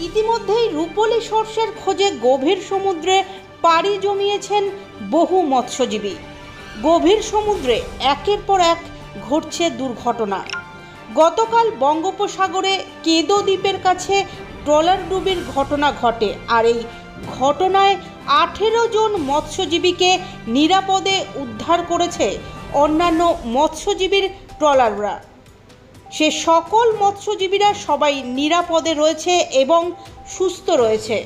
ইতিমধ্যেই রূপলি সর্ষের খোঁজে গভীর সমুদ্রে পাড়ি জমিয়েছেন বহু মৎস্যজীবী। গভীর সমুদ্রে একের পর এক ঘটছে দুর্ঘটনা। গতকাল বঙ্গোপসাগরে কেদো দ্বীপের কাছে ট্রলার ডুবির ঘটনা ঘটে আর এই ঘটনায় আঠেরো জন মৎস্যজীবীকে নিরাপদে উদ্ধার করেছে অন্যান্য মৎস্যজীবীর ট্রলাররা। সে সকল মৎস্যজীবীরা সবাই নিরাপদে রয়েছে এবং সুস্থ রয়েছে।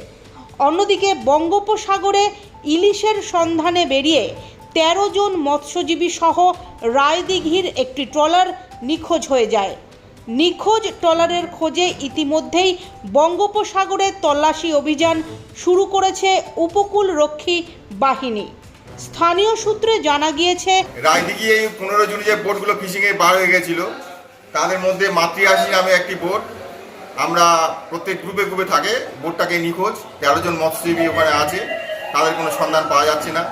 অন্যদিকে বঙ্গোপসাগরে ইলিশের সন্ধানে বেরিয়ে তেরো জন মৎস্যজীবী সহ রায়দিঘির একটি ট্রলার নিখোঁজ হয়ে যায়। নিখোঁজ ট্রলারের খোঁজে ইতিমধ্যেই বঙ্গোপসাগরে তল্লাশি অভিযান শুরু করেছে উপকূল রক্ষী বাহিনী। স্থানীয় সূত্রে জানা গিয়েছে রায়দিঘি এই পনেরো জুন যে বোটগুলো ফিশিংয়ে বার হয়ে গেছিল তাদের মধ্যে মাতৃহাসি নামে একটি বোট আমরা প্রত্যেক গ্রুপে গ্রুপে থাকে বোটটাকে নিখোঁজ, তেরো জন মৎস্যজীবী ওখানে আছে, তাদের কোনো সন্ধান পাওয়া যাচ্ছে না।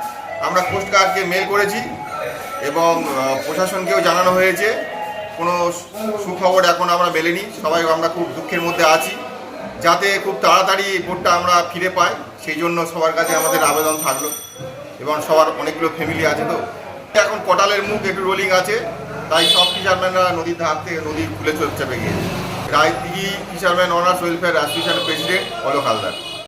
আমরা কোস্টগার্ডকে মেল করেছি এবং প্রশাসনকেও জানানো হয়েছে। কোনো সুখবর এখন আমরা মেলেনি, সবাই আমরা খুব দুঃখের মধ্যে আছি। যাতে খুব তাড়াতাড়ি বোটটা আমরা ফিরে পাই, সেই জন্য সবার কাছে আমাদের আবেদন থাকল। এবং সবার অনেকগুলো ফ্যামিলি আছে তো। এখন কটালের মুখ একটু রোলিং আছে। তাই সব ফিশারম্যানরা নদীর ধার থেকে নদী খুলে চলে চেপে গিয়েছে রায়দিঘি ফিশারম্যান অনার্স ওয়েলফেয়ার অ্যাসোসিয়েশনের প্রেসিডেন্ট অলোক হালদার।